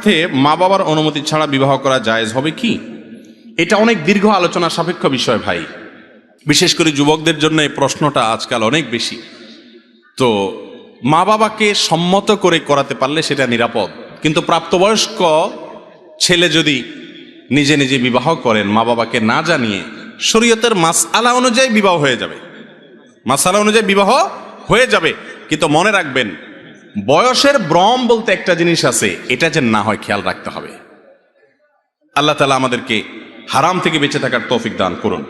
স্বার্থে মা বাবার অনুমতি ছাড়া বিবাহ করা জায়েজ হবে কি? এটা অনেক দীর্ঘ আলোচনা সাপেক্ষ বিষয় ভাই। বিশেষ করে যুবকদের জন্য এই প্রশ্নটা আজকাল অনেক বেশি। তো মা বাবাকে সম্মত করে করাতে পারলে সেটা নিরাপদ। কিন্তু প্রাপ্তবয়স্ক ছেলে যদি নিজে নিজে বিবাহ করেন, মা বাবাকে না জানিয়ে, শরীয়তের মাস আলা অনুযায়ী বিবাহ হয়ে যাবে। মাসালা অনুযায়ী বিবাহ হয়ে যাবে। কিন্তু মনে রাখবেন বয়সের ব্রম বলতে একটা জিনিস আছে, এটা যে না হয় খেয়াল রাখতে হবে। আল্লাহ তালা আমাদেরকে হারাম থেকে বেঁচে থাকার তৌফিক দান করুন।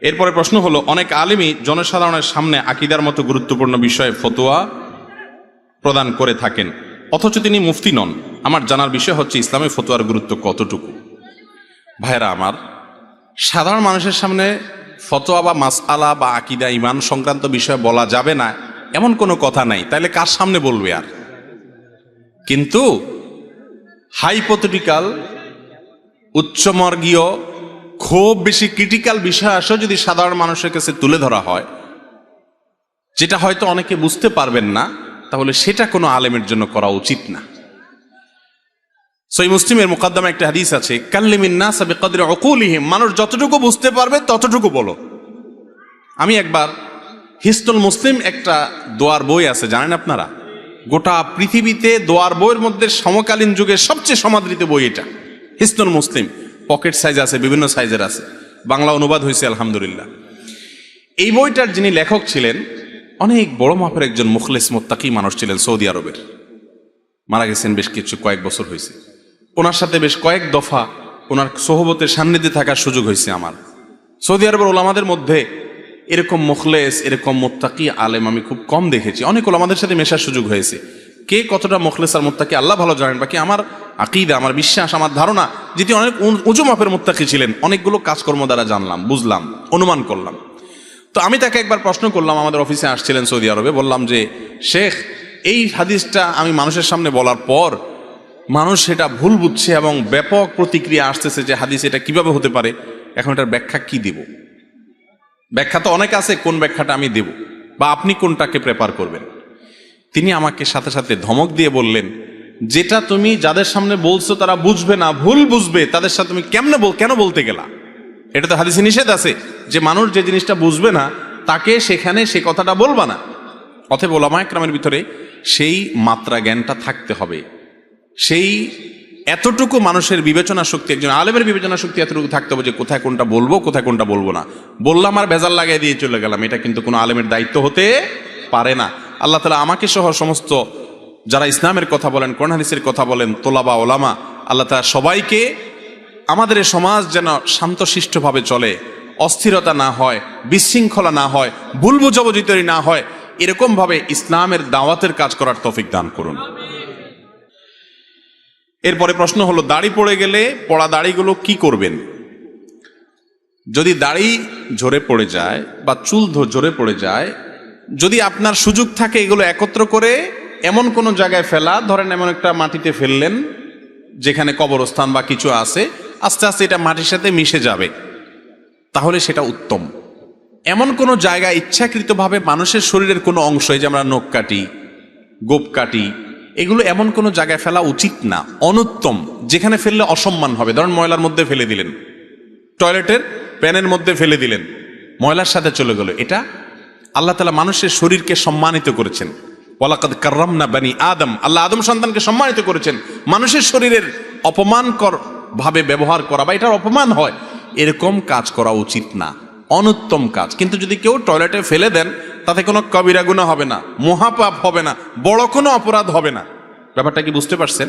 এরপরে প্রশ্ন হলো, অনেক আলিমই জনসাধারণের সামনে আকিদার মতো গুরুত্বপূর্ণ বিষয়ে ফতোয়া প্রদান করে থাকেন, অথচ তিনি মুফতি নন। আমার জানার বিষয় হচ্ছে, ইসলামে ফতোয়ার গুরুত্ব কতটুকু? ভাইরা আমার, সাধারণ মানুষের সামনে ফতোয়া বা মাসআলা বা আকিদা ইমান সংক্রান্ত বিষয়ে বলা যাবে না এমন কোনো কথা নাই তাহলে কার সামনে বলবে আর? কিন্তু হাইপোথেটিক্যাল উচ্চমর্গীয়, খুব বেশি ক্রিটিক্যাল বিষয় আসেও যদি সাধারণ মানুষের কাছে তুলে ধরা হয়, যেটা হয়তো অনেকে বুঝতে পারবেন না, তাহলে সেটা কোনো আলেমের জন্য করা উচিত না। সই মুসলিমের মোকদ্দমা একটা হাদিস আছে কাল্লিমিন্না সাবে কদরে অকুলিহিম মানুষ যতটুকু বুঝতে পারবে ততটুকু বলো। আমি একবার হিস্টল মুসলিম একটা দোয়ার বই আছে, জানেন আপনারা? গোটা পৃথিবীতে দোয়ার বইয়ের মধ্যে সমকালীন যুগের সবচেয়ে সমাদৃত বই এটা। হিস্টল মুসলিম, পকেট সাইজ আছে, বিভিন্ন সাইজের আছে। বাংলা অনুবাদ হয়েছে, আলহামদুলিল্লাহ। এই বইটার যিনি লেখক ছিলেন, অনেক বড় মাপের একজন মুখলেস মোত্তাকি মানুষ ছিলেন সৌদি আরবের। মারা গেছেন বেশ কিছু, কয়েক বছর হয়েছে। ওনার সাথে বেশ কয়েক দফা ওনার সোহবতের সান্নিধ্যে থাকার সুযোগ হয়েছে আমার। সৌদি আরবের ওলামাদের মধ্যে এরকম মুখলেস, এরকম মোত্তাকি আলেম আমি খুব কম দেখেছি। অনেক ওলামাদের সাথে মেশার সুযোগ হয়েছে। কে কতটা মুখলেস আর মোত্তাকি, আল্লাহ ভালো জানেন। বাকি আমার আকিদা, আমার বিশ্বাস, আমার ধারণা, যেটি অনেক উঁচু মাপের মোত্তাকি ছিলেন। অনেকগুলো কাজকর্ম দ্বারা জানলাম, বুঝলাম, অনুমান করলাম। তো আমি তাকে একবার প্রশ্ন করলাম, আমাদের অফিসে আসছিলেন সৌদি আরবে, বললাম যে, শেখ, এই হাদিসটা আমি মানুষের সামনে বলার পর, মানুষ সেটা ভুল বুঝছে এবং ব্যাপক প্রতিক্রিয়া আসতেছে যে হাদিস এটা কীভাবে হতে পারে? এখন এটার ব্যাখ্যা কি দেব? ব্যাখ্যা তো অনেক আছে, কোন ব্যাখ্যাটা আমি দেব বা আপনি কোনটাকে প্রেপার করবেন। তিনি আমাকে সাথে সাথে ধমক দিয়ে বললেন, যেটা তুমি যাদের সামনে বলছো তারা বুঝবে না, ভুল বুঝবে, তাদের সাথে তুমি কেমনে বল, কেন বলতে গেলা? এটা তো হাদিসে নিষেধ আছে, যে মানুষ যে জিনিসটা বুঝবে না, তাকে সেখানে সে কথাটা বলবা না। অথব ওলামা একরামের ভিতরে সেই মাত্রা জ্ঞানটা থাকতে হবে। সেই এতটুকু মানুষের বিবেচনা শক্তি, একজন আলেমের বিবেচনা শক্তি এতটুকু থাকতে হবে যে কোথায় কোনটা বলব, কোথায় কোনটা বলব না। বললাম আর বেজাল লাগাই দিয়ে চলে গেলাম। এটা কিন্তু কোনো আলেমের দায়িত্ব হতে পারে না। আল্লাহ তালা আমাকে সহ সমস্ত যারা ইসলামের কথা বলেন, কোরআন হাদিসের কথা বলেন, তোলাবা, ওলামা, আল্লাহ তালা সবাইকে আমাদের সমাজ যেন শান্তশিষ্টভাবে চলে, অস্থিরতা না হয়, বিশৃঙ্খলা না হয়, ভুল বুঝাবুঝিতরি না হয়, এরকমভাবে ইসলামের দাওয়াতের কাজ করার তফিক দান করুন। এরপরে প্রশ্ন হলো, দাড়ি পড়ে গেলে পড়া দাড়িগুলো কি করবেন? যদি দাড়ি ঝরে পড়ে যায় বা চুল ঝরে পড়ে যায়, যদি আপনার সুযোগ থাকে এগুলো একত্র করে এমন কোনো জায়গায় ফেলা, ধরেন এমন একটা মাটিতে ফেললেন, যেখানে কবরস্থান বা কিছু আছে, আস্তে আস্তে এটা মাটির সাথে মিশে যাবে, তাহলে সেটা উত্তম। এমন কোনো জায়গায় ইচ্ছাকৃতভাবে মানুষের শরীরের কোনো অংশ, এই যে আমরা নখ কাটি, গোপ কাটি এগুলো এমন কোনো জায়গায় ফেলা উচিত না। অনুত্তম, যেখানে ফেললে অসম্মান হবে। ধরেন ময়লার মধ্যে ফেলে দিলেন। টয়লেটের প্যানের মধ্যে ফেলে দিলেন। ময়লার সাথে চলে গেল। এটা আল্লাহ তালা মানুষের শরীরকে সম্মানিত করেছেন। ওয়ালাকাদ কার্রামনা বানি আদম। আল্লাহ আদম সন্তানকে সম্মানিত করেছেন। মানুষের শরীরের অপমানকর ভাবে ব্যবহার করা বা এটার অপমান হয়, এরকম কাজ করা উচিত না। অনুত্তম কাজ। কিন্তু যদি কেউ টয়লেটে ফেলে দেন তাতে কোনো কবিরা গুণা হবে না, মহাপাপ হবে না, বড় কোনো অপরাধ হবে না। ব্যাপারটা কি বুঝতে পারছেন?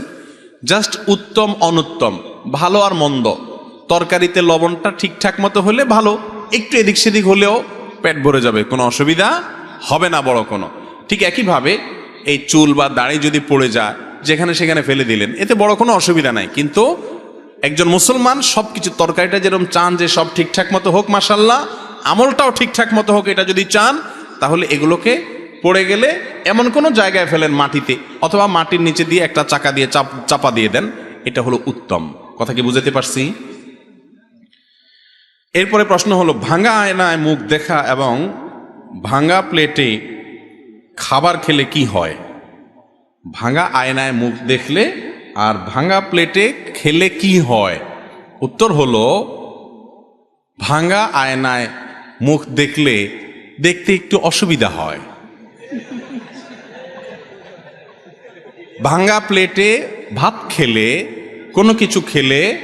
জাস্ট উত্তম অনুত্তম, ভালো আর মন্দ। তরকারিতে লবণটা ঠিকঠাক মতো হলে ভালো, একটু এদিক সেদিক হলেও পেট ভরে যাবে, কোনো অসুবিধা হবে না বড় কোনো। ঠিক একইভাবে এই চুল বা দাড়ি যদি পড়ে যায়, যেখানে সেখানে ফেলে দিলেন, এতে বড় কোনো অসুবিধা নাই। কিন্তু একজন মুসলমান সব কিছু তরকারিটা যেরকম চান যে সব ঠিকঠাক মতো হোক মাসাল্লাহ আমলটাও ঠিকঠাক মতো হোক, এটা যদি চান তাহলে এগুলোকে পড়ে গেলে এমন কোনো জায়গায় ফেলেন মাটিতে, অথবা মাটির নিচে দিয়ে একটা চাকা দিয়ে চাপ, চাপা দিয়ে দেন। এটা হলো উত্তম। কথা কি বুঝাতে পারছি? এরপরে প্রশ্ন হলো, ভাঙা আয়নায় মুখ দেখা এবং ভাঙা প্লেটে খাবার খেলে কি হয়? ভাঙা আয়নায় মুখ দেখলে আর ভাঙা প্লেটে খেলে কি হয়? উত্তর হলো, ভাঙা আয়নায় মুখ দেখলে দেখতে একটু অসুবিধা হয়। ভাঙা প্লেটে ভাত খেলে, কোনো কিছু খেলে,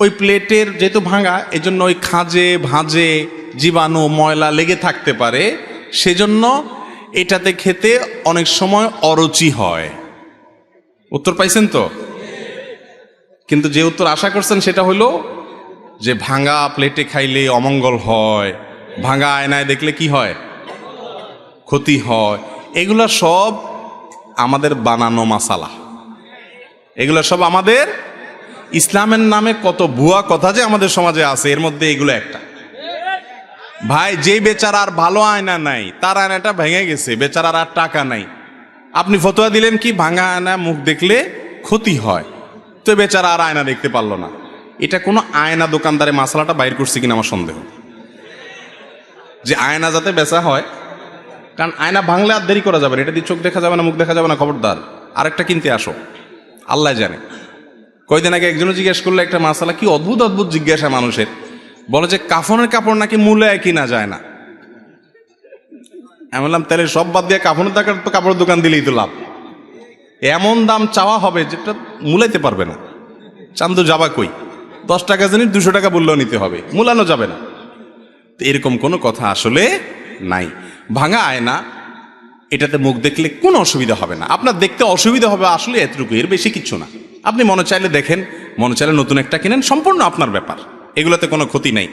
ওই প্লেটের যেহেতু ভাঙা এজন্য ওই খাঁজে, ভাঁজে জীবাণু, ময়লা লেগে থাকতে পারে। সেজন্য এটাতে খেতে অনেক সময় অরুচি হয়। উত্তর পাইছেন তো? কিন্তু যে উত্তর আশা করছেন সেটা হলো যে ভাঙা প্লেটে খাইলে অমঙ্গল হয়। ভাঙা আয়নায় দেখলে কি হয়? ক্ষতি হয়। এগুলো সব আমাদের বানানো মাসালা। এগুলো সব আমাদের ইসলামের নামে কত ভুয়া কথা যে আমাদের সমাজে আছে, এর মধ্যে এগুলো একটা। ভাই, যে বেচার আর ভালো আয়না নাই, তার আয়নাটা ভেঙে গেছে, বেচারার আর টাকা নাই। আপনি ফতোয়া দিলেন কি ভাঙা আয়না মুখ দেখলে ক্ষতি হয়? তো বেচারা আর আয়না দেখতে পারল না। এটা কোনো আয়না দোকানদারে মশলাটা বাইর করছে কিনা আমার সন্দেহ। যে আয়না যাতে বেচা হয়, কারণ আয়না ভাঙলে আর দেরি করা যাবে এটা দিয়ে চোখ দেখা যাবে না, মুখ দেখা যাবে না, খবরদার। আরেকটা কিনতে আসো। আল্লাহ জানে। কয়দিন আগে একজনও জিজ্ঞেস করলে, একটা মাসালা কি অদ্ভুত অদ্ভুত জিজ্ঞাসা মানুষের? বলে যে, কাফনের কাপড় নাকি মূলে কিনা যায় না। আমি বললাম, তাহলে সব বাদ দিয়ে কাফনের দোকান তো কাপড়ের দোকান দিলেই তো লাভ। এমন দাম চাওয়া হবে যেটা মূলাইতে পারবে না। চান্দু যাবা কই? দশ টাকা জিনিস দুশো টাকা বললেও নিতে হবে। মূলানো যাবে না। এরকম কোনো কথা আসলে নাই। ভাঙা আয়না, এটাতে মুখ দেখলে কোনো অসুবিধা হবে না। আপনার দেখতে অসুবিধা হবে আসলে এতটুকু, এর বেশি কিছু না। আপনি মনে চাইলে দেখেন, মনে চাইলে নতুন একটা কিনেন, সম্পূর্ণ আপনার ব্যাপার। এগুলোতে কোনো ক্ষতি নাই।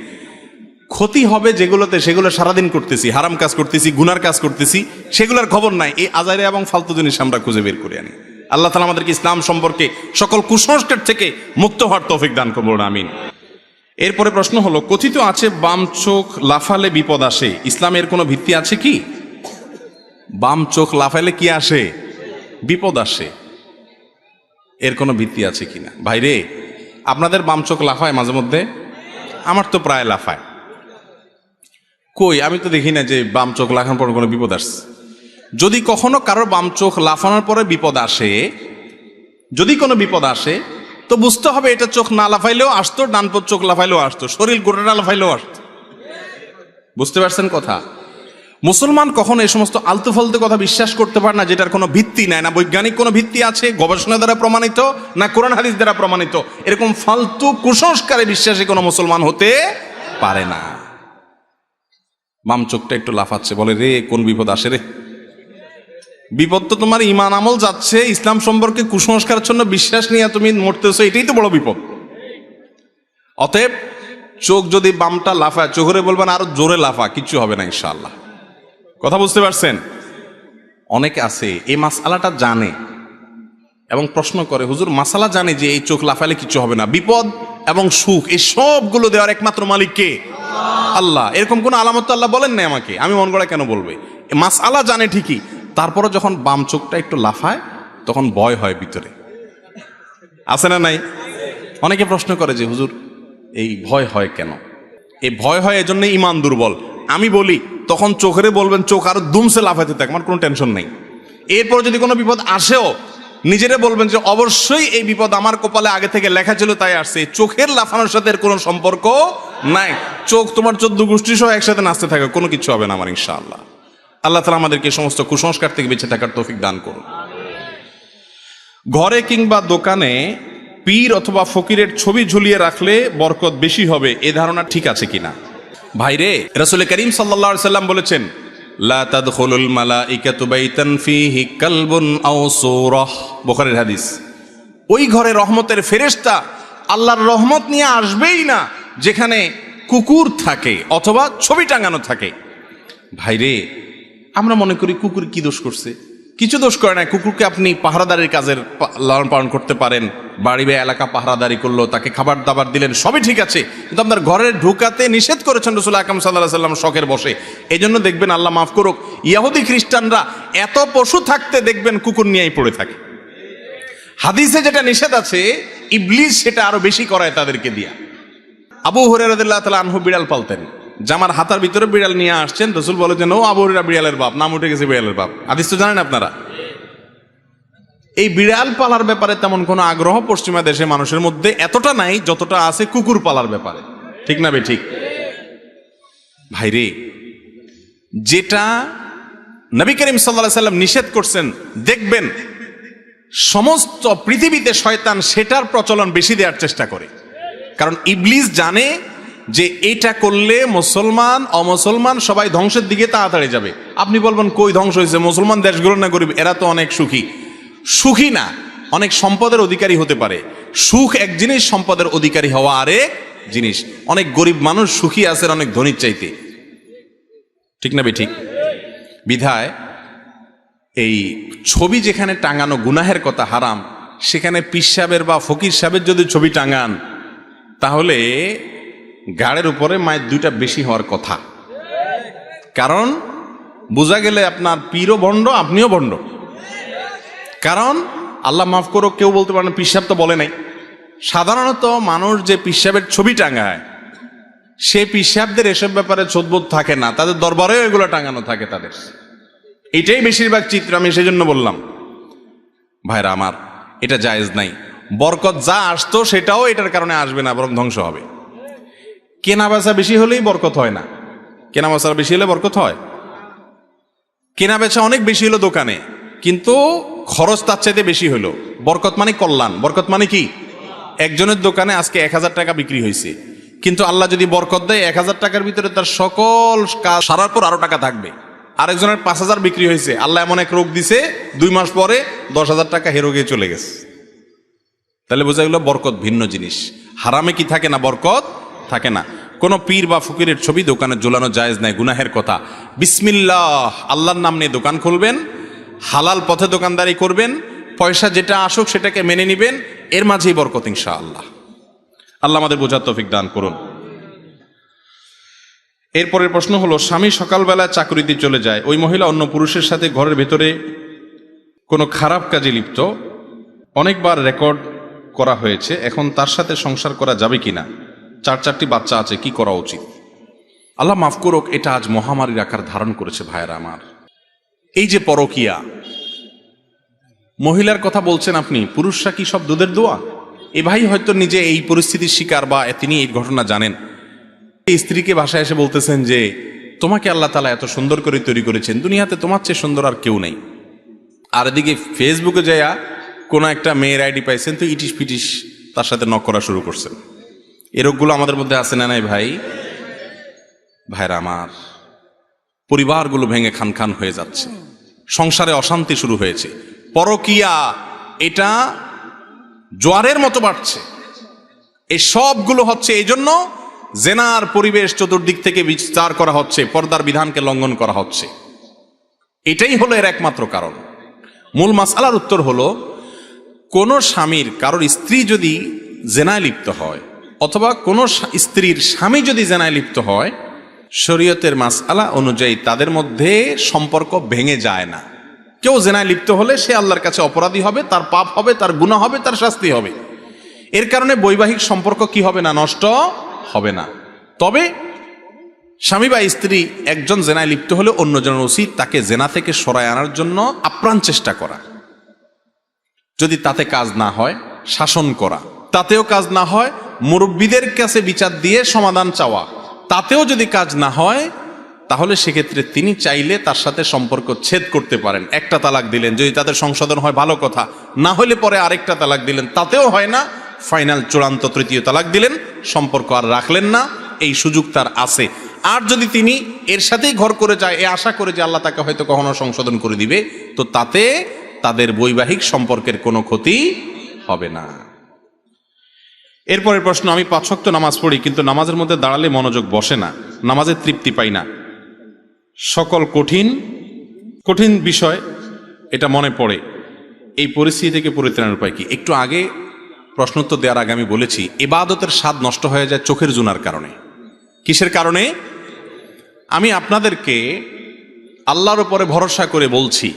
ক্ষতি হবে যেগুলোতে, সেগুলো সারাদিন করতেছি, হারাম কাজ করতেছি, গুনার কাজ করতেছি, সেগুলোর খবর নাই। এই আজারে এবং ফালতু জিনিস আমরা খুঁজে বের করে আনি। আল্লাহ তালা আমাদেরকে ইসলাম সম্পর্কে সকল কুসংস্কার থেকে মুক্ত হওয়ার তৌফিক দান করব আমিন। এরপরে প্রশ্ন হলো, কথিত আছে বাম চোখ লাফালে বিপদ আসে। ইসলামের কোনো ভিত্তি আছে কি? বাম চোখ লাফালে কি আসে? বিপদ আসে। এর কোনো ভিত্তি আছে কি না? ভাইরে আপনাদের বাম চোখ লাফায় মাঝে মধ্যে? আমার তো প্রায় লাফায়। কই, আমি তো দেখি না যে বাম চোখ লাফানোর পর কোনো বিপদ আসছে। যদি কখনো কারোর বাম চোখ লাফানোর পরে বিপদ আসে, যদি কোনো বিপদ আসে তো বুঝতে হবে এটা চোখ না লাফাইলেও আসতো ডানপর চোখ লাফাইলেও আসতো, শরীর গোটাটা লাফাইলেও আসতো। বুঝতে পারছেন কথা? মুসলমান কখনো এই সমস্ত আলতু ফালতু কথা বিশ্বাস করতে পারে না, যেটার কোনো ভিত্তি নাই। না বৈজ্ঞানিক কোনো ভিত্তি আছে, গবেষণা দ্বারা প্রমাণিত, না কোরআন হাদিস দ্বারা প্রমাণিত। এরকম ফালতু কুসংস্কারে বিশ্বাসী কোনো মুসলমান হতে পারে না। বাম চোখটা একটু লাফাচ্ছে, বলে, রে, কোন বিপদ আসে রে? বিপদ তো তোমার ইমান আমল যাচ্ছে, ইসলাম সম্পর্কে কুসংস্কারের জন্য বিশ্বাস নিয়ে তুমি মরতেছো, এটাই তো বড় বিপদ। অতএব চোখ যদি বামটা লাফায়, চোখরে বলবেন, আরও জোরে লাফা কিছু হবে না, ইনশাআল্লাহ। কথা বুঝতে পারছেন? অনেকে আছে, এই মাসালাটা জানে এবং প্রশ্ন করে, হুজুর, মাসালা জানে যে এই চোখ লাফালে কিছু হবে না। বিপদ এবং সুখ, এই সবগুলো দেওয়ার একমাত্র মালিক কে? আল্লাহ। এরকম কোন আলামত আল্লাহ বলেন না আমাকে। আমি মন গড়া কেন বলবে? মাসালা জানে ঠিকই তারপরে যখন বাম চোখটা একটু লাফায়, তখন ভয় হয় ভিতরে। আছে না নাই? অনেকে প্রশ্ন করে যে, হুজুর, এই ভয় হয় কেন? এই ভয় হয় এজন্য ইমান দুর্বল। আমি বলি, তখন চোখেরে বলবেন, চোখ আরও দুমসে লাফাইতে থাকে, আমার কোনো টেনশন নেই। এরপর যদি কোনো বিপদ আসেও, নিজেরে বলবেন যে, অবশ্যই এই বিপদ আমার কপালে আগে থেকে লেখা ছিল, তাই আসছে। চোখের লাফানোর সাথে এর কোনো সম্পর্ক নাই। চোখ তোমার চোদ্দ গোষ্ঠী সহ একসাথে নাচতে থাকে, কোনো কিছু হবে না আমার, ইনশাআল্লাহ। আল্লাহ তালা আমাদেরকে সমস্ত কুসংস্কার থেকে বেঁচে থাকার তৌফিক দান করুন। ঘরে কিংবা দোকানে পীর অথবা ফকিরের ছবি ঝুলিয়ে রাখলে বরকত বেশি হবে, এ ধারণা ঠিক আছে কিনা? ভাইরে রসুল করিম সাল্লা সাল্লাম বলেছেন বুখারীর হাদিস। ওই ঘরে রহমতের ফেরেশতা আল্লাহর রহমত নিয়ে আসবেই না, যেখানে কুকুর থাকে অথবা ছবি টাঙানো থাকে। ভাইরে আমরা মনে করি কুকুর কি দোষ করছে? কিছু দোষ করে না, কুকুরকে আপনি পাহারাদারির কাজের লালন পালন করতে পারেন। বাড়ি বা এলাকা পাহারাদারি করল, তাকে খাবার দাবার দিলেন, সবই ঠিক আছে। কিন্তু আপনার ঘরে ঢুকাতে নিষেধ করেছেন রসুল আকাম সাল্লাহ সাল্লাম শখের বসে। এই জন্য দেখবেন আল্লাহ মাফ করুক, ইয়াহুদি খ্রিস্টানরা এত পশু থাকতে দেখবেন কুকুর নিয়েই পড়ে থাকে। হাদিসে যেটা নিষেধ আছে, ইবলিস সেটা আরও বেশি করায় তাদেরকে দিয়া। আবু হরিয়াল্লাহ তালা আনহু বিড়াল পালতেন। জামার হাতার ভিতরে বিড়াল নিয়ে আসছেন, রসুল বলে যে ও আবু বিড়ালের বাপ, নাম উঠে গেছে বিড়ালের বাপ। আদিস তো জানেন আপনারা? এই বিড়াল পালার ব্যাপারে তেমন কোনো আগ্রহ পশ্চিমা দেশে মানুষের মধ্যে এতটা নাই যতটা আছে কুকুর পালার ব্যাপারে। ঠিক না বে, ঠিক? ভাইরে যেটা নবী করিম সাল্লাহ সাল্লাম নিষেধ করছেন, দেখবেন সমস্ত পৃথিবীতে শয়তান সেটার প্রচলন বেশি দেওয়ার চেষ্টা করে। কারণ ইবলিস জানে যে এটা করলে মুসলমান, অমুসলমান সবাই ধ্বংসের দিকে তাড়াতাড়ি যাবে। আপনি বলবেন, কই ধ্বংস হয়েছে মুসলমান দেশগুলো না গরিব? এরা তো অনেক সুখী। সুখী না, অনেক সম্পদের অধিকারী হতে পারে। সুখ এক জিনিস, সম্পদের অধিকারী হওয়া আরেক জিনিস। অনেক গরিব মানুষ সুখী আছে অনেক ধনীর চাইতে। ঠিক না ঠিক? বিধায় এই ছবি যেখানে টাঙানো গুনাহের কথা হারাম, সেখানে পিস সাহেবের বা ফকির সাহেবের যদি ছবি টাঙান, তাহলে গাড়ের উপরে মায়ের দুইটা বেশি হওয়ার কথা। কারণ, বোঝা গেলে আপনার পীরও ভণ্ড আপনিও ভণ্ড কারণ, আল্লাহ মাফ করো কেউ বলতে পারেন পিসাব তো বলে নাই। সাধারণত মানুষ যে পিসাবের ছবি টাঙায়, সে পিসাবদের এসব ব্যাপারে চোদ্বোধ থাকে না, তাদের দরবারেও এগুলো টাঙানো থাকে তাদের। এটাই বেশিরভাগ চিত্র, আমি সেই জন্য বললাম। ভাইরা আমার, এটা জায়েজ নাই। বরকত যা আসতো সেটাও এটার কারণে আসবে না, বরং ধ্বংস হবে। কেনা বেচা বেশি হলেই বরকত হয় না। কেনা বেচা বেশি হলে বরকত হয়। কেনা বেচা অনেক বেশি হলো দোকানে, কিন্তু খরচ তার চাইতে বেশি হলো। বরকত মানে কল্যাণ। বরকত মানে কি? একজনের দোকানে আজকে এক হাজার টাকা বিক্রি হয়েছে কিন্তু আল্লাহ যদি বরকত দেয়, এক হাজার টাকার ভিতরে তার সকল কাজ সারার পর আরও টাকা থাকবে। আরেকজনের পাঁচ হাজার বিক্রি হয়েছে আল্লাহ এমন এক রোগ দিছে, দুই মাস পরে দশ হাজার টাকা হেরো গিয়ে চলে গেছে। তাহলে বোঝা গেল বরকত ভিন্ন জিনিস। হারামে কি থাকে না বরকত? থাকে না। কোনো পীর বা ফকিরের ছবি দোকানে ঝোলানো জায়েজ নাই, গুনাহের কথা। বিসমিল্লাহ, আল্লাহর নাম নিয়ে দোকান খুলবেন, হালাল পথে দোকানদারি করবেন, পয়সা যেটা আসুক সেটাকে মেনে নিবেন, এর মাঝেই বরকত ইনশা আল্লাহ আল্লাহ আমাদের বোঝার তফিক দান করুন। এরপরের প্রশ্ন হলো, স্বামী সকালবেলা চাকরিতে চলে যায়, ওই মহিলা অন্য পুরুষের সাথে ঘরের ভেতরে কোনো খারাপ কাজে লিপ্ত? অনেকবার রেকর্ড করা হয়েছে, এখন তার সাথে সংসার করা যাবে কিনা? চার চারটি বাচ্চা আছে, কি করা উচিত? আল্লাহ মাফ করুক, এটা আজ মহামারীর আকার ধারণ করেছে ভাইয়েরা আমার। এই যে পরকিয়া, মহিলার কথা বলছেন আপনি, পুরুষরা কি সব দুধের দোয়া? এ ভাই হয়তো নিজে এই পরিস্থিতির শিকার বা তিনি এই ঘটনা জানেন। এই স্ত্রীকে ভাষায় এসে বলতেছেন যে, তোমাকে আল্লাহ তালা এত সুন্দর করে তৈরি করেছেন, দুনিয়াতে তোমার চেয়ে সুন্দর আর কেউ নেই। আর এদিকে ফেসবুকে যাইয়া কোনো একটা মেয়ের আইডি পাইছেন, তো ইটিস পিটিস তার সাথে নক করা শুরু করছেন। এ রোগগুলো আমাদের মধ্যে আছে না নাই ভাই? ভাইরা আমার, পরিবারগুলো ভেঙে খান খান হয়ে যাচ্ছে। সংসারে অশান্তি শুরু হয়েছে। পরকিয়া, এটা জোয়ারের মতো বাড়ছে। এই সবগুলো হচ্ছে এই জন্য জেনার পরিবেশ চতুর্দিক থেকে বিস্তার করা হচ্ছে, পর্দার বিধানকে লঙ্ঘন করা হচ্ছে। এটাই হলো এর একমাত্র কারণ। মূল মাসালার উত্তর হলো, কোনো স্বামীর, কারোর স্ত্রী যদি জেনায় লিপ্ত হয় অথবা কোনো স্ত্রীর স্বামী যদি জেনায় লিপ্ত হয়, শরীয়তের মাসআলা অনুযায়ী তাদের মধ্যে সম্পর্ক ভেঙে যায় না। কেউ জেনায় লিপ্ত হলে সে আল্লাহর কাছে অপরাধী হবে, তার পাপ হবে, তার গুণা হবে, তার শাস্তি হবে। এর কারণে বৈবাহিক সম্পর্ক কি হবে না, নষ্ট হবে না। তবে স্বামী বা স্ত্রী একজন জেনায় লিপ্ত হলে অন্যজনের উচিত তাকে জেনা থেকে সরায় আনার জন্য আপ্রাণ চেষ্টা করা। যদি তাতে কাজ না হয়, শাসন করা। তাতেও কাজ না হয় মুরব্বীদের কাছে বিচার দিয়ে সমাধান চাওয়া। তাতেও যদি কাজ না হয়, তাহলে সেক্ষেত্রে তিনি চাইলে তার সাথে সম্পর্ক ছেদ করতে পারেন। একটা তালাক দিলেন, যদি তাদের সংশোধন হয়, ভালো কথা। না হলে পরে আরেকটা তালাক দিলেন, তাতেও হয় না। ফাইনাল চূড়ান্ত তৃতীয় তালাক দিলেন, সম্পর্ক আর রাখলেন না, এই সুযোগ তার আছে। আর যদি তিনি এর সাথেই ঘর করে যায়, এ আশা করে যে আল্লাহ তাকে হয়তো কখনো সংশোধন করে দিবে, তো তাতে তাদের বৈবাহিক সম্পর্কের কোনো ক্ষতি হবে না। এরপরের প্রশ্ন, আমি পাঁচ শক্ত নামাজ পড়ি, কিন্তু নামাজের মধ্যে দাঁড়ালে মনোযোগ বসে না নামাজের তৃপ্তি পাই না। সকল কঠিন কঠিন বিষয় এটা মনে পড়ে। এই পরিস্থিতি থেকে পরিত্রাণের উপায় কি? একটু আগে প্রশ্নোত্তর দেওয়ার আগে আমি বলেছি এবাদতের স্বাদ নষ্ট হয়ে যায় চোখের জুনার কারণে। কিসের কারণে? আমি আপনাদেরকে আল্লাহর উপরে ভরসা করে বলছি,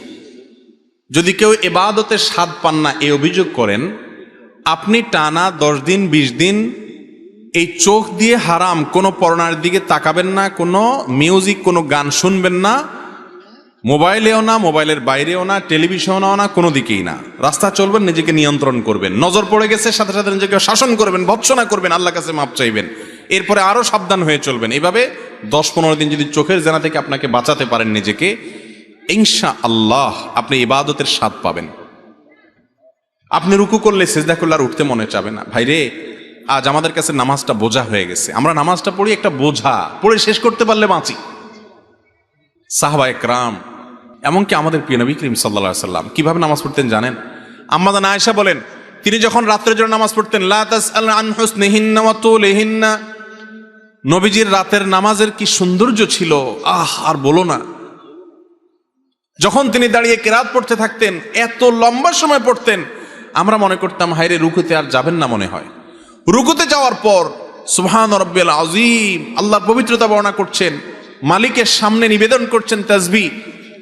যদি কেউ এবাদতের স্বাদ পান না, এই অভিযোগ করেন আপনি টানা দশ দিন, বিশ দিন এই চোখ দিয়ে হারাম কোনো পড়নার দিকে তাকাবেন না, কোনো মিউজিক, কোনো গান শুনবেন না, মোবাইলেও না, মোবাইলের বাইরেও না, টেলিভিশনেও না, কোনো দিকেই না। রাস্তা চলবেন, নিজেকে নিয়ন্ত্রণ করবেন। নজর পড়ে গেছে, সাথে সাথে নিজেকে শাসন করবেন, ভৎসনা করবেন আল্লাহ কাছে মাপ চাইবেন। এরপরে আরও সাবধান হয়ে চলবেন। এইভাবে দশ, পনেরো দিন যদি চোখের জেনা থেকে আপনাকে বাঁচাতে পারেন নিজেকে ইনশা আল্লাহ আপনি ইবাদতের স্বাদ পাবেন। আপনি রুকু করলে সেজদা করলে আর উঠতে মনে চাবে না। ভাইরে আজ আমাদের কাছে নামাজটা বোঝা হয়ে গেছে। আমরা নামাজটা পড়ি একটা বোঝা, পড়ে শেষ করতে পারলে বাঁচি। সাহবা একরাম, এমনকি আমাদের প্রিয় নবী করিম সাল্লা সাল্লাম, কীভাবে নামাজ পড়তেন জানেন? আম্মাদান আয়েশা বলেন, তিনি যখন রাত্রের জন্য নামাজ পড়তেন, লা তাসআল আন হুসনিহিন্না ওয়া তুলিহিন্না। নবীজির রাতের নামাজের কি সৌন্দর্য ছিল? আহ, আর বলো না। যখন তিনি দাঁড়িয়ে কেরাত পড়তে থাকতেন, এত লম্বা সময় পড়তেন আমরা মনে করতাম হাইরে রুকুতে আর যাবেন না মনে হয়। রুকুতে যাওয়ার পর সুহান রব্বিল আজিম আল্লাহর পবিত্রতা বর্ণনা করছেন, মালিকের সামনে নিবেদন করছেন, তাজবি।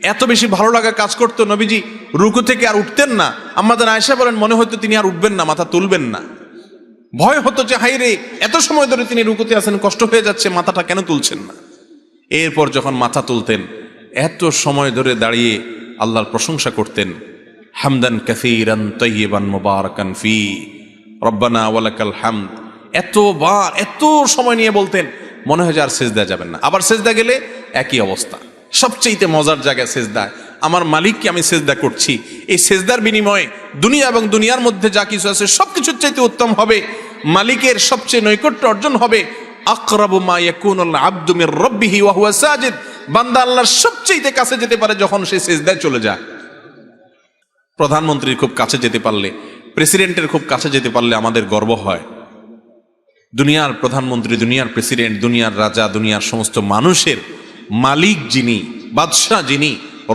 এত বেশি ভালো লাগা কাজ করতো নবীজি, রুকু থেকে আর উঠতেন না। আমাদের আয়সা বলেন, মনে হতো তিনি আর উঠবেন না, মাথা তুলবেন না। ভয় হতো যে হাইরে এত সময় ধরে তিনি রুকুতে আছেন, কষ্ট হয়ে যাচ্ছে, মাথাটা কেন তুলছেন না? এরপর যখন মাথা তুলতেন, এত সময় ধরে দাঁড়িয়ে আল্লাহর প্রশংসা করতেন হামদান কাসীরান তৈবান মুবারাকান ফি। রব্বানা ওয়ালাকাল হামদ। এতবার, এত সময় নিয়ে বলতেন, মনে হয় যে আর সেজদা যাবেন না। আবার সেজদা গেলে একই অবস্থা। সবচেয়ে মজার জায়গায় সেজদায় আমার মালিককে আমি সেজদা করছি। এই সেজদার বিনিময়ে দুনিয়া এবং দুনিয়ার মধ্যে যা কিছু আছে সব কিছুর চাইতে উত্তম হবে। মালিকের সবচেয়ে নৈকট্য অর্জন হবে আকরাবু মা ইয়াকুনুল আবদু মির ওয়া হুয়া সাজিদ। বান্দা আল্লাহর সবচেয়ে কাছে যেতে পারে যখন সে সেজদায় চলে যায়। প্রধানমন্ত্রীর খুব কাছে যেতে পারলে, প্রেসিডেন্টের খুব কাছে যেতে পারলে আমাদের গর্ব হয়। দুনিয়ার প্রধানমন্ত্রী, দুনিয়ার প্রেসিডেন্ট, দুনিয়ার রাজা, দুনিয়ার সমস্ত মানুষের মালিক যিনি, বাদশাহ যিনি,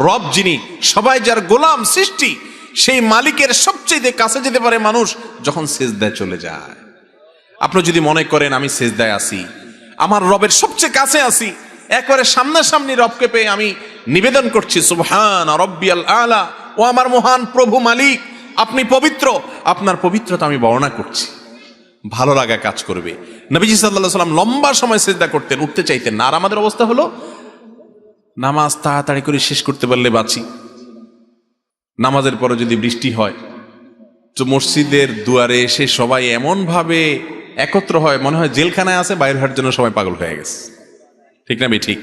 রব যিনি, সবাই যার গোলাম সৃষ্টি, সেই মালিকের সবচেয়ে কাছে যেতে পারে মানুষ যখন সেজদায় চলে যায়। আপনি যদি মনে করেন, আমি সেজদায় আসি আমার রবের সবচেয়ে কাছে আসি একবারে সামনাসামনি রবকে পেয়ে আমি নিবেদন করছি রব্বিয়াল আলা ও আমার মহান প্রভু মালিক, আপনি পবিত্র। আপনার পবিত্রতা আমি বর্ণনা করছি। ভালো লাগা কাজ করবে। নবীজি সাল্লাহ সাল্লাম লম্বা সময় সেজদা করতেন, উঠতে চাইতেন না। আর আমাদের অবস্থা হলো, নামাজ তাড়াতাড়ি করে শেষ করতে পারলে বাঁচি। নামাজের পরে যদি বৃষ্টি হয়, তো মসজিদের দুয়ারে এসে সবাই এমন ভাবে একত্র হয়, মনে হয় জেলখানায় আছে, বাইরে হওয়ার জন্য সবাই পাগল হয়ে গেছে। ঠিক না বে, ঠিক?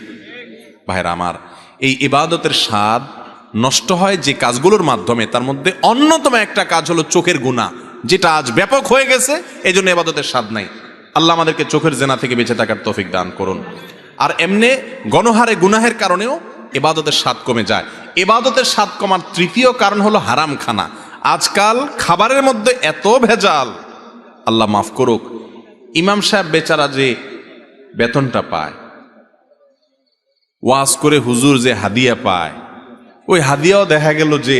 ভাইরা আমার, এই ইবাদতের স্বাদ নষ্ট হয় যে কাজগুলোর মাধ্যমে, তার মধ্যে অন্যতম একটা কাজ হলো চোখের গুণা যেটা আজ ব্যাপক হয়ে গেছে এই জন্য এবাদতের স্বাদ নাই। আল্লাহ আমাদেরকে চোখের জেনা থেকে বেঁচে থাকার তৌফিক দান করুন। আর এমনে গণহারে গুনাহের কারণেও এবাদতের স্বাদ কমে যায়। এবাদতের স্বাদ কমার তৃতীয় কারণ হলো হারাম খানা আজকাল খাবারের মধ্যে এত ভেজাল। আল্লাহ মাফ করুক, ইমাম সাহেব বেচারা যে বেতনটা পায়, ওয়াজ করে হুজুর যে হাদিয়া পায় ওই হাদিয়াও দেখা গেল যে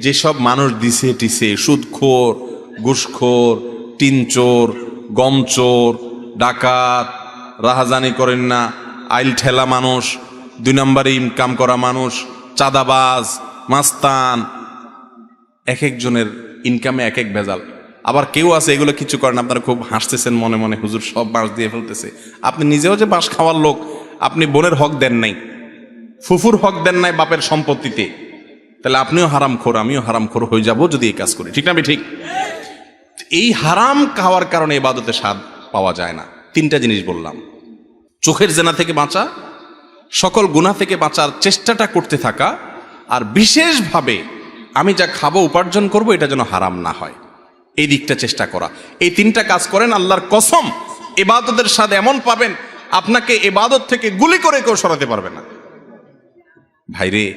যেসব মানুষ দিছে টিছে, সুদখোর, ঘুষখোর, টিনচোর, গমচোর, ডাকাত, রাহাজানি করেন না, আইল ঠেলা মানুষ, দুই নম্বরে ইনকাম করা মানুষ, চাঁদাবাজ, মাস্তান, এক একজনের ইনকামে এক এক ভেজাল। আবার কেউ আছে, এগুলো কিছু করেন, আপনারা খুব হাসতেছেন মনে মনে, হুজুর সব বাঁশ দিয়ে ফেলতেছে। আপনি নিজেও যে বাঁশ খাওয়ার লোক, আপনি বোনের হক দেন নাই। ফুফুর হক দেন নাই বাপের সম্পত্তিতে। তাহলে আপনিও হারাম খোর আমিও হারাম খোর হয়ে যাব যদি এই কাজ করি। ঠিক না ঠিক এই হারাম খাওয়ার কারণে এবাদতে স্বাদ পাওয়া যায় না। তিনটা জিনিস বললাম। চোখের জেনা থেকে বাঁচা, সকল গুণা থেকে বাঁচার চেষ্টাটা করতে থাকা, আর বিশেষভাবে আমি যা খাব, উপার্জন করব, এটা যেন হারাম না হয়। এই দিকটা চেষ্টা করা। এই তিনটা কাজ করেন, আল্লাহর কসম, এবাদতের স্বাদ এমন পাবেন, আপনাকে এবাদত থেকে গুলি করে কেউ সরাতে পারবে না। ভাইরে,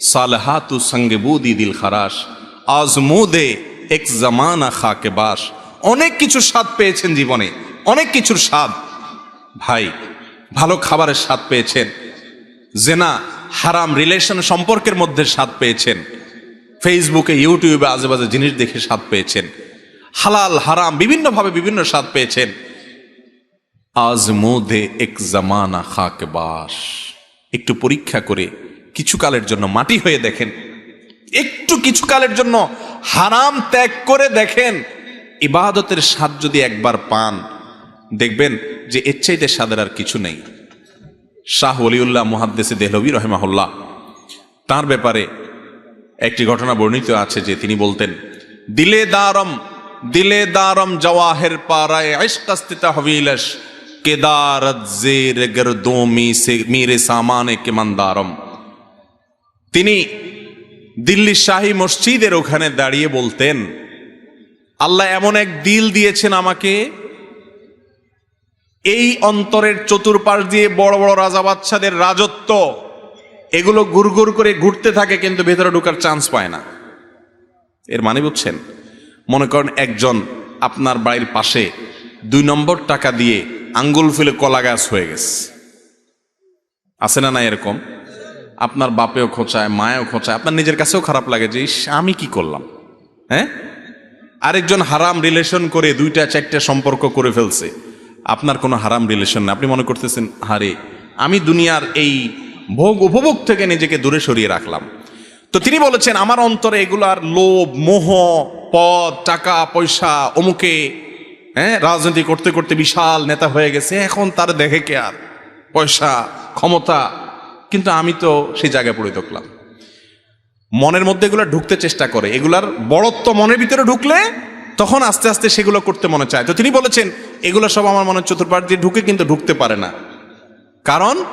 সালহাতু সঙ্গে বুদি দিল খারাস আজমুদে এক জামানা খাকে বাস। অনেক কিছু স্বাদ পেয়েছেন জীবনে, অনেক কিছুর স্বাদ। ভাই, ভালো খাবারের স্বাদ পেয়েছেন। জেনা, হারাম রিলেশন সম্পর্কের মধ্যে স্বাদ পেয়েছেন। ফেসবুকে, ইউটিউবে আজেবাজে জিনিস দেখে স্বাদ পেয়েছেন। হালাল, হারাম, বিভিন্নভাবে বিভিন্ন স্বাদ পেয়েছেন। আজমুদে এক জামানা খাকে বাস। একটু পরীক্ষা করে কিছু কালের জন্য মাটি হয়ে দেখেন। একটু কিছু কালের জন্য হারাম ত্যাগ করে দেখেন। ইবাদতের স্বাদ যদি একবার পান, দেখবেন যে এর চাইতে স্বাদের আর কিছু নেই। শাহ ওলিউল্লাহ মুহাদ্দেসে দেহলবি রহেমাহুল্লাহ, তার ব্যাপারে একটি ঘটনা বর্ণিত আছে যে তিনি বলতেন, দিলে দারম দিলে দারম জওয়াহের ইশকাস্তিতা হবিলস কেদারত সে, মেরে সামানে কেমানদারম তিনি দিল্লি শাহী মসজিদের ওখানে দাঁড়িয়ে বলতেন, আল্লাহ এমন এক দিল দিয়েছেন আমাকে। এই অন্তরের চতুর্পাশ দিয়ে বড় বড় রাজা বাচ্চাদের রাজত্ব, এগুলো গুড়গুর করে ঘুরতে থাকে কিন্তু ভেতরে ঢোকার চান্স পায় না। এর মানে বুঝছেন, মনে করেন একজন আপনার বাড়ির পাশে দুই নম্বর টাকা দিয়ে আঙ্গুল ফুলে কলা গাছ হয়ে গেছে। আছে না না এরকম? আপনার বাপেও খোঁচায়, মায়েও খোঁচায়, আপনার নিজের কাছেও খারাপ লাগে যে আমি কি করলাম? হ্যাঁ? আরেকজন হারাম রিলেশন করে দুইটা, চারটা সম্পর্ক করে ফেলছে। আপনার কোনো হারাম রিলেশন না আপনি মনে করতেছেন, হারে, আমি দুনিয়ার এই ভোগ উপভোগ থেকে নিজেকে দূরে সরিয়ে রাখলাম। তো তিনি বলেছেন, আমার অন্তরে এগুলার লোভ, মোহ, পদ, টাকা, পয়সা, অমুকে হ্যাঁ রাজনীতি করতে করতে বিশাল নেতা হয়ে গেছে। এখন তার দেখে কে আর? পয়সা, ক্ষমতা কিন্তু আমি তো সেই জায়গায় পড়ে থাকলাম মনের মধ্যে এগুলো ঢুকতে চেষ্টা করে। এগুলার বড়ত্ব মনের ভিতরে ঢুকলে তখন আস্তে আস্তে সেগুলো করতে মনে চায়। তো তিনি বলেছেন, এগুলো সব আমার মনের চতুর্পাশ দিয়ে ঢুকে কিন্তু ঢুকতে পারে না। কারণ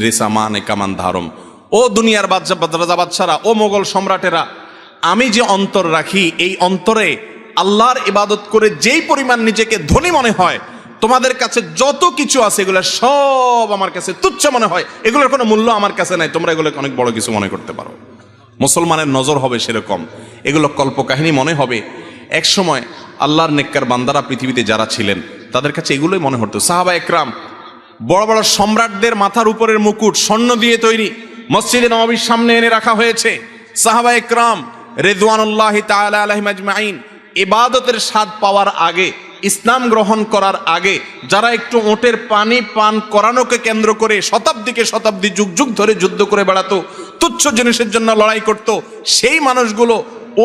রেসামান কামান ধারম। ও দুনিয়ার বাদশা রাজা বাদশারা ও মোগল সম্রাটেরা, আমি যে অন্তর রাখি, এই অন্তরে আল্লাহর ইবাদত করে যেই পরিমাণ নিজেকে ধনী মনে হয় তোমাদের কাছে যত কিছু আছে, এগুলো সব আমার কাছে তুচ্ছ মনে হয়। এগুলোর কোনো মূল্য আমার কাছে নাই। তোমরা এগুলোকে অনেক বড় কিছু মনে করতে পারো। মুসলমানের নজর হবে সেরকম। এগুলো কল্পকাহিনী মনে হবে। এক সময় আল্লাহর নেককার বান্দারা পৃথিবীতে যারা ছিলেন, তাদের কাছে এগুলোই মনে হতো। সাহাবা একরাম, বড় বড় সম্রাটদের মাথার উপরের মুকুট, স্বর্ণ দিয়ে তৈরি, মসজিদে নবাবির সামনে এনে রাখা হয়েছে। সাহাবা একরাম, রেদওয়ানুল্লাহ তাআলা আলাইহিম আজমাইন, ইবাদতের স্বাদ পাওয়ার আগে ইসলাম গ্রহণ করার আগে যারা একটু ওটের পানি পান করানোকে কেন্দ্র করে শতাব্দীকে শতাব্দী যুগ যুগ ধরে যুদ্ধ করে বেড়াতো, তুচ্ছ জিনিসের জন্য লড়াই করত, সেই মানুষগুলো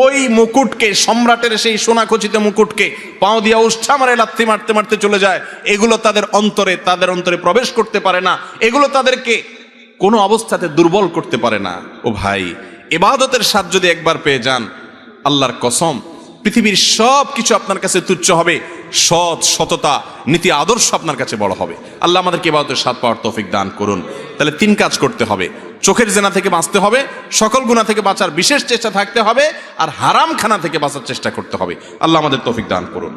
ওই মুকুটকে, সম্রাটের সেই সোনাখচিত মুকুটকে পাও দিয়া উষ্ঠা মারে, লাথি মারতে মারতে চলে যায়। এগুলো তাদের অন্তরে তাদের অন্তরে প্রবেশ করতে পারে না। এগুলো তাদেরকে কোনো অবস্থাতে দুর্বল করতে পারে না। ও ভাই, এবাদতের স্বাদ যদি একবার পেয়ে যান, আল্লাহর কসম পৃথিবীর সব কিছু আপনার কাছে তুচ্ছ হবে। সৎ, সততা, নীতি, আদর্শ আপনার কাছে বড় হবে। আল্লাহ আমাদেরকে এবাদতের স্বাদ পাওয়ার তৌফিক দান করুন। তাহলে তিন কাজ করতে হবে। চোখের জেনা থেকে বাঁচতে হবে, সকল গুণা থেকে বাঁচার বিশেষ চেষ্টা থাকতে হবে, আর হারাম খানা থেকে বাঁচার চেষ্টা করতে হবে। আল্লাহ আমাদের তৌফিক দান করুন।